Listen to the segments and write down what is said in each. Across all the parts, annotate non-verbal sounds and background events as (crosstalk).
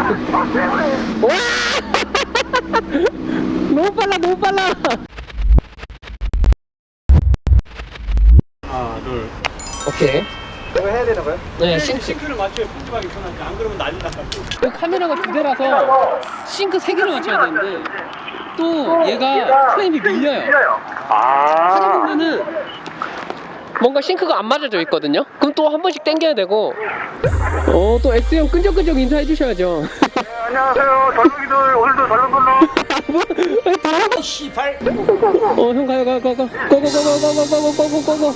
와! (laughs) 너무 빨라, 너무 빨라. 하나 둘 오케이. 이거 해야 되는 거야? 네, 싱크. 싱크를 맞춰야 품집하게 편하지 안 그러면 난리 나고 이 카메라가 두 대라서 싱크 세 개를 맞춰야 되는데 또 얘가 프레임이 밀려요. 아. 하다 보면은 뭔가 싱크가 안 맞아져 있거든요. 그럼 또 한 번씩 당겨야 되고. 어, 또 X형 끈적끈적 인사해 주셔야죠. 안녕하세요. 젊은이들 오늘도 젊은 걸로. 뭐? 씨발 어, 형 가요, 가요, 가요, 가요. 고고고고고고고고고고고.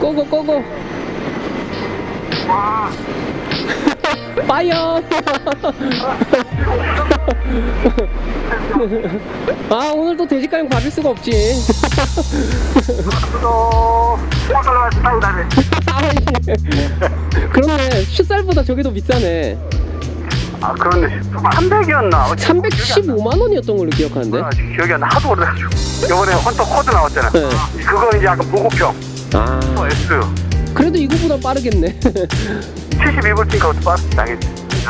고고고고. 파이어! (laughs) 아, 오늘 또 돼지가용 받을 수가 없지. 또. 그렇네. 슈살보다 저게 더 비싸네. 아 그런데 300이었나? 315만 원이었던 걸로 기억하는데. 기억이 안 나. 하도 오래돼가지고. 이번에 헌터 코드 나왔잖아. 네. 그거 이제 약간 보급형. 아, 어, S. 그래도 이거보다 빠르겠네. 72V 그것도 빠르지 당연히.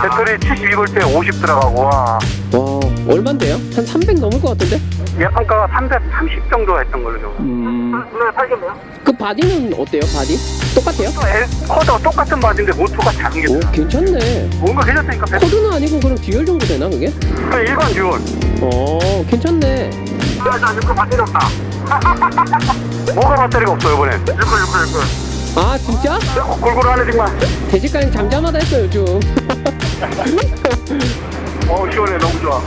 배터리 72V에 50 들어가고 와. 와, 얼만데요? 한 300 넘을 것 같은데? 예판가가 330 정도 했던 걸로 기억. 음. 네, 팔겠네요. 그 바디는 어때요, 바디? 똑같아요? 코드가 똑같은 바디인데 모터가 작은 게 오, 들어. 괜찮네. 뭔가 괜찮다니까. 배- 코드는 아니고 그럼 듀얼 정도 되나, 그게? 그냥 일반 듀얼. 어, 괜찮네. 아, 나 이거 배터리 없다. (laughs) 뭐가 배터리가 없어 이번엔. 이거 이거 이거. 아, 진짜? 골고루 하네 정말. 돼지가ኝ 잠잠하다 했어, 요즘. (laughs) 어 시원해 너무 좋아.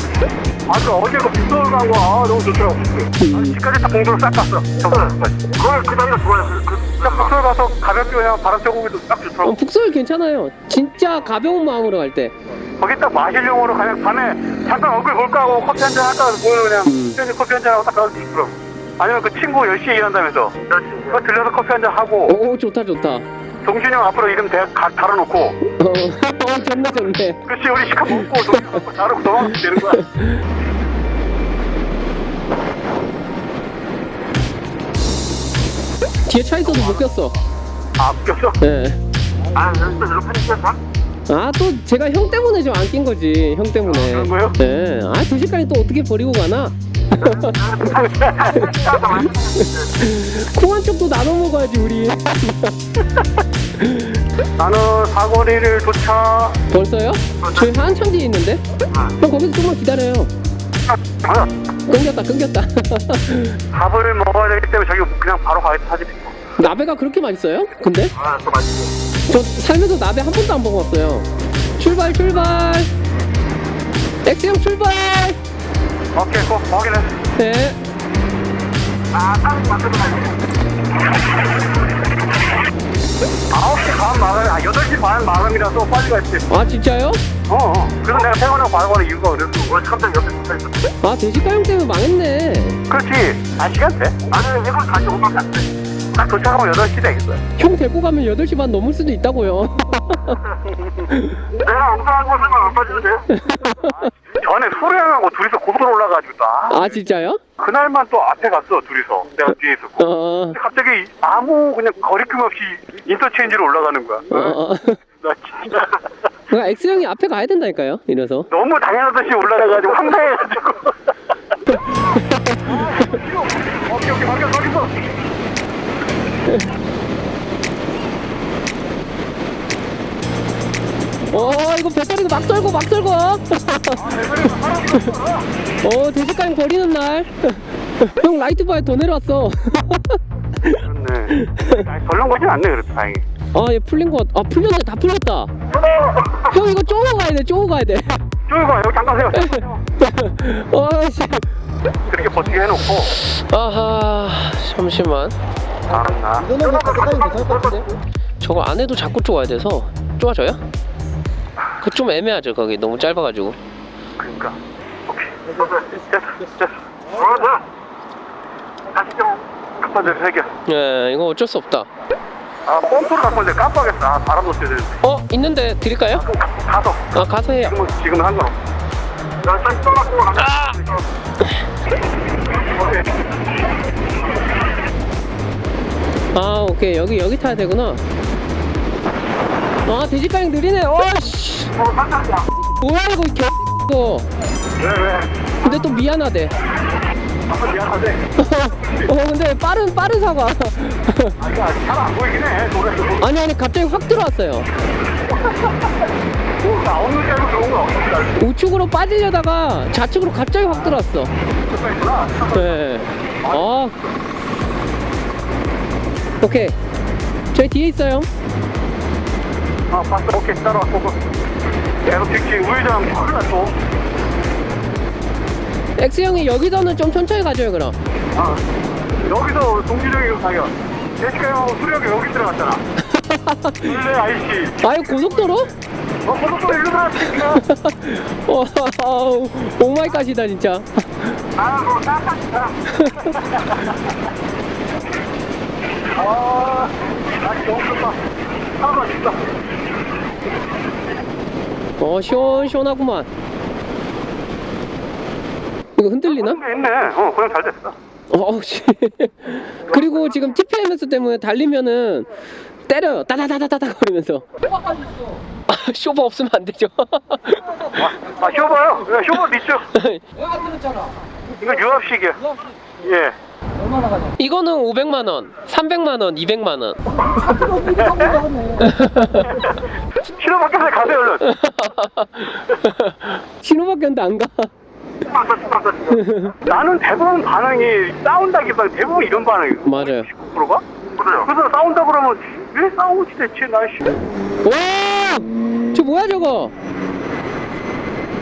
아까 어제 그 빅서울 간거 아, 너무 좋더라고. 아니, 집까지 다 공도로 싹 갔어. 그걸 그 다리가 좋아요. 그, 그, 빅서울 가서 가볍게 그냥 바람 쐬고기도 딱 어, 좋더라고. 북서울 괜찮아요. 진짜 가벼운 마음으로 갈 때. 거기 딱 마실용으로 그냥 밤에 잠깐 얼굴 볼까 하고 커피 한 잔 할까 하고 그냥 음. 음. 커피 한 잔 하고 딱 가서 좋더라고. 아니면 그 친구 10시에 일한다면서 그거 들려서 커피 한 잔 하고 오, 좋다, 좋다. 동준이 형 앞으로 이름 대, 가, 달아놓고 어, (laughs) 어 좋네, 좋네. 그렇지 우리 시간 먹고 동준이 형 앞으로 다르고 도망가면 되는 거야. 뒤에 차 있어도 못 꼈어. 아 웃겼어? 예. 아 여기서 이렇게 편집했어? 아, 또 제가 형 때문에 좀 안 낀 거지. 형 때문에. 아, 그런 거요? 예. 아, 돼지가ኝ 또 어떻게 버리고 가나? (laughs) 콩 한 쪽도 나눠 먹어야지, 우리. (laughs) 나는 사거리를 도착 벌써요? 저희 한참 뒤에 있는데? 형, 거기서 조금만 기다려요. 아, 끊겼다, 끊겼다. (laughs) 밥을 먹어야 되기 때문에 저기 그냥 바로 가야 사지 나베가 그렇게 맛있어요? 근데? 아 또 맛있지 저 살면서 나베 한 번도 안 먹어봤어요. 출발, 출발! 엑스 형 출발! 오케이 고 확인해 네. 아땅 만들어 가야 9시 반 마감 아 8시 반 마감이라서 빨리 갔지 아, 진짜요? 어, 어. 그래서 내가 퇴근하고 바로 가는 이유가 그래서 오늘 깜짝 옆에 붙어있어 아, 돼지가용 때문에 망했네. 그렇지 아 시간 돼? 아니 이걸 다시 5분 안돼 딱 도착하면 8시 되겠어 형 데리고 가면 8시 반 넘을 수도 있다고요. (laughs) 내가 엉뚱한 곳에만 안 빠지는데 (laughs) 전에 소량하고 둘이서 고속도로 올라가지고. 또 아, 아, 진짜요? 그날만 또 앞에 갔어 둘이서. 내가 뒤에 있었고. 어, 근데 갑자기 아무 그냥 거리낌 없이 인터체인지로 올라가는 거야. 어, 어. (laughs) 나 진짜. 그러니까 X형이 앞에 가야 된다니까요, 이래서. 너무 당연하듯이 올라가가지고 황당해가지고. 오케이 오케이 막혀 거기 있 어 어, 이거 배터리가 막 썰고, 막 썰고. 어, 돼지가용 버리는 날. (laughs) 형 라이트 바에 더 내려왔어. 그렇네 아니, 덜렁 거진 않네 그래도 다행히 아, 얘 풀린 거 같... 아, 풀렸네. 다 풀렸다. 형, 이거 쪼고 가야 돼, 쪼고 가야 돼. 저기 봐 여기 잠깐 세워 아, (laughs) 씨. 그렇게 버티게 해놓고 아하, 잠시만. 이거는 것 같은데? 저거 안에도 자꾸 쪼아야 돼서 쪼아져요? 그 좀 애매하죠 거기. 너무 짧아가지고. 그러니까. 오케이. 됐어 됐어 어. 됐어. 다시 좀 급한 대로 해결. 예 이거 어쩔 수 없다. 아 펌프를 갖고 있는데 깜빡했어 아 바람 넣어야 되는데 어 있는데 드릴까요? 그럼 가- 가서. 아 가서 해요. 지금은 지금은 상관없어 나딱 떠갖고 아! 오케이 아 오케이 여기 여기 타야 되구나 아 돼지가행 느리네 어씨 어, 깜짝이야. 개 이거? 근데 또 미안하대 미안하대. 어 근데 빠른 빠른 사과 아니, 잘안 보이긴 해, 노래도. 아니 아니 갑자기 확 들어왔어요 뭐, 나 어느 데로 들어온 알지? 우측으로 빠지려다가 좌측으로 갑자기 확 들어왔어. 네. 아. 오케이. 저희 뒤에 있어요. 아, 봤어. 오케이, 따라와, 보고. 계속 뒤치, 우회전, 큰일 났어. X 형이 여기서는 좀 천천히 가줘요 그럼. 아, 여기서 동기적이고 사겨. 대식가 형 수력이 여기 들어갔잖아. 원래 (laughs) 아이씨. 아유 고속도로? 어, 고속도로 일로 들어갔으니까. 와, (laughs) 아우, 오마이갓이다 진짜. 아, 그거 깜짝이 (laughs) 야. 아. 어 시원시원하구만. 이거 흔들리나? 있네. 어, 그냥 잘 됐어. 어, 씨. 그리고 지금 TPMS 때문에 달리면은 때려요. 따다다다다다 거리면서. 아, 쇼바 없으면 안 되죠. 아, 쇼바요? 네, 쇼바 있죠. 이거 유압식이야. 예. 이거는 500만 원, 300만 원, 200만 원. (laughs) 신호 바뀌어서 가세요, 얼른. (laughs) 신호밖에 안 가. 나는 대부분 반응이 싸운다기보다 대부분 이런 반응이에요. 맞아요. 19%가? 그래요. 그래서 싸운다 그러면 왜 싸우지 대체 날씨? 와! 저 뭐야 저거?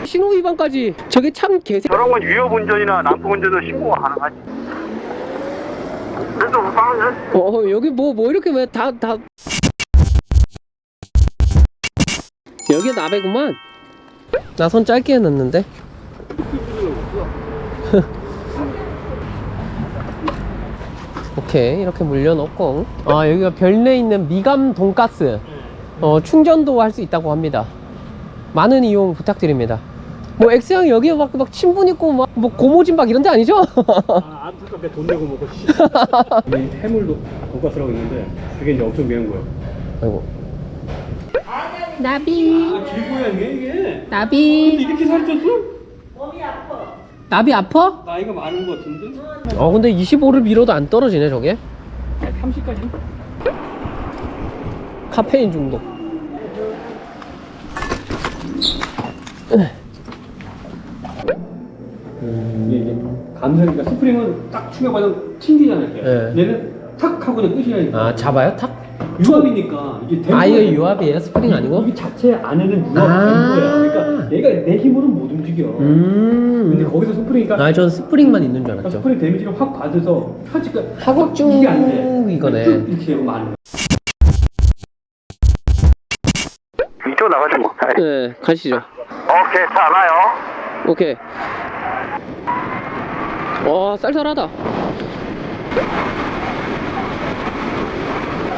신호 위반까지. 저게 참 개새. 저런 건 위협 운전이나 난폭 운전은 신고가 가능하지. 어 여기 뭐 뭐 이렇게 왜 다 다. 여기 나배구만. 나 손 짧게 해놨는데. (laughs) 오케이 이렇게 물려놓고 아 여기가 별내 있는 미감 돈가스 어, 충전도 할 수 있다고 합니다 많은 이용 부탁드립니다 뭐 X형 여기 막, 막 친분 있고 막 뭐 고모진 막 이런 데 아니죠? 아, 안타깝게 돈 내고 먹고 씨. (laughs) 이 해물도 돈가스라고 있는데 그게 이제 엄청 매운 거예요. 아이고 나비 아, 길고양이야 이게. 나비 이렇게 살이 쪘어? 나비 아파? 나이가 많은 거 같은데? 어 근데 25를 밀어도 안 떨어지네 저게 30까지? 카페인 중독 이게 이게 감사니까 스프링은 딱 충격받으면 튕기잖아요. 이렇게. 네. 얘는 탁 하고 그냥 끝이라니까. 아 잡아요 탁? 유압이니까 이게 아 이거 된 거야. 유압이에요 스프링 아니고? 이게 자체 안에는 유압이 아. 된 거야. 그러니까 얘가 내 힘으로는 못 움직여. 근데 음. 거기서 스프링이니까 아, 전 스프링만 있는 줄 알았죠. 스프링 데미지를 확 받아서 쭉 이게 안 돼. 이거네. 쭉 이렇게 하고 마는 거야. 이쪽 나가지 뭐. 네, 가시죠. 오케이, 자, 나요. 오케이. 와, 쌀쌀하다.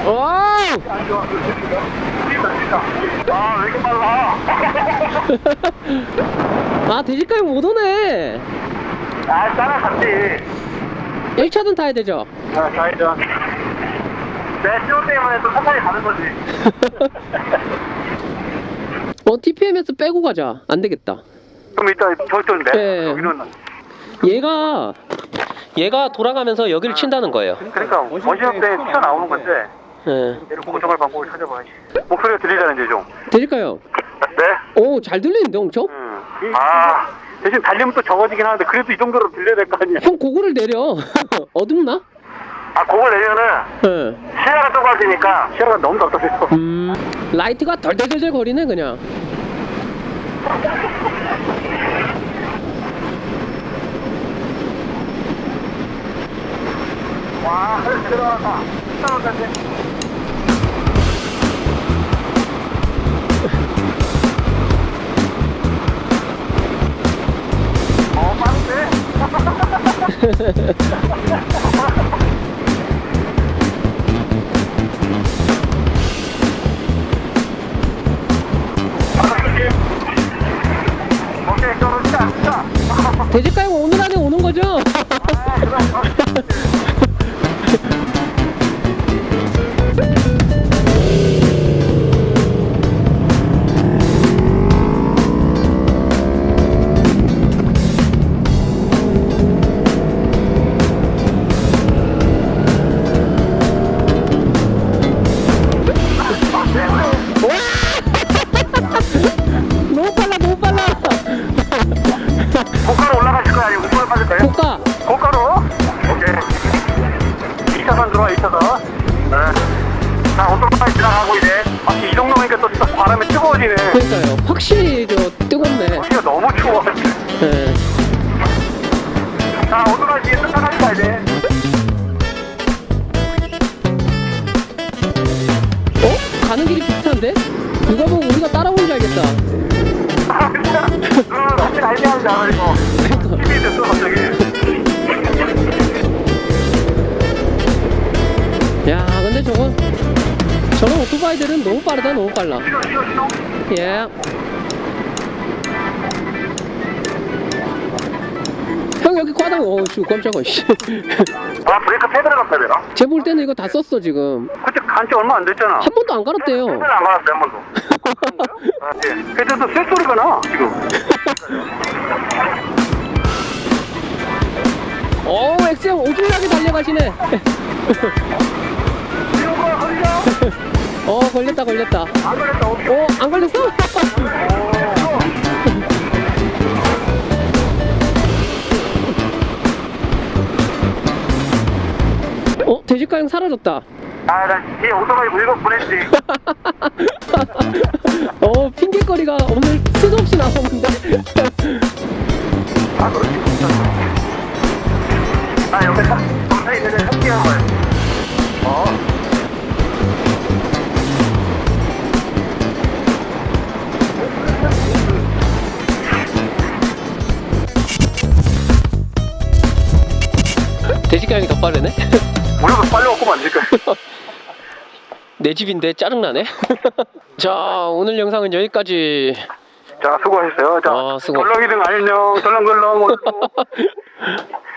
와! 안 좋아. 진짜, 진짜. 아, 왜 이렇게 빨라? 아, 돼지까지 못 오네. 아, 따라갔지. 1차든 타야 되죠? 아, 좌회전. 내 시호 때문에 또 천천히 가는 거지. (laughs) 어, TPMS 빼고 가자. 안 되겠다. 좀 이따 저쪽인데. 네. 여기는. 얘가, 얘가 돌아가면서 여기를 친다는 거예요. 그러니까 원시력 때 튀어나오는 건데 네. 얘를 공정할 방법을 찾아봐야지. 목소리가 들리잖아 이제 좀. 돼지까요? 네? 오, 잘 들리는데, 엄청? 음. 아 대신 달리면 또 적어지긴 하는데 그래도 이 정도로 들려야 될 거 아니야. 형, 고구를 내려. (laughs) 어둡나? 아 그거 내면은 네. 시야가 좁아지니까 시야가 너무 답답해서. 음, 라이트가 덜덜덜덜 거리네, 그냥. 와 들어간다. 들어간다. 어 자. 돼지까요 오늘 안에 오는 거죠? (laughs) 비슷한데? 누가 보면 우리가 따라온 줄 알겠다. 응, 같이 날리하는 줄 알아, 이거. 힘이 됐어, 갑자기. 야, 근데 저건 저런 오토바이들은 너무 빠르다, 너무 빨라. 예. 형 여기 과당 어, 씨, 깜짝아. 씨. 아, 브레이크 패드를 갖다 대라. 쟤볼 때는 이거 다 썼어 지금. 그때 간지 얼마 안 됐잖아. 한 번도 안 갈았대요. 패드를 안 갈았어, 한 번도. 아, (laughs) 예. 패드도 쇳 소리가 나, 지금. 어, 엑스형 오질나게 달려가시네. 이런 거 걸려? 어, 걸렸다, 걸렸다. 안 걸렸다, 어떻게. 어, 안 걸렸어? 어, 돼지가형 사라졌다. 아, 나 뒤에 오토바이 물고 보냈지. (laughs) 어, 핑계거리가 오늘 수도 없이 나오는데. 아, 그렇지. 아, 여기 사, 검사 있는 데 협기한 거야. 어. 돼지가형이 더 빠르네. 우리가 빨리 왔구만, 지금. (laughs) 내 집인데 짜증나네. (laughs) 자, 오늘 영상은 여기까지. 자, 수고하셨어요. 자, 아, 수고. 덜렁이등 안녕, 덜렁덜렁. 오늘도. (laughs)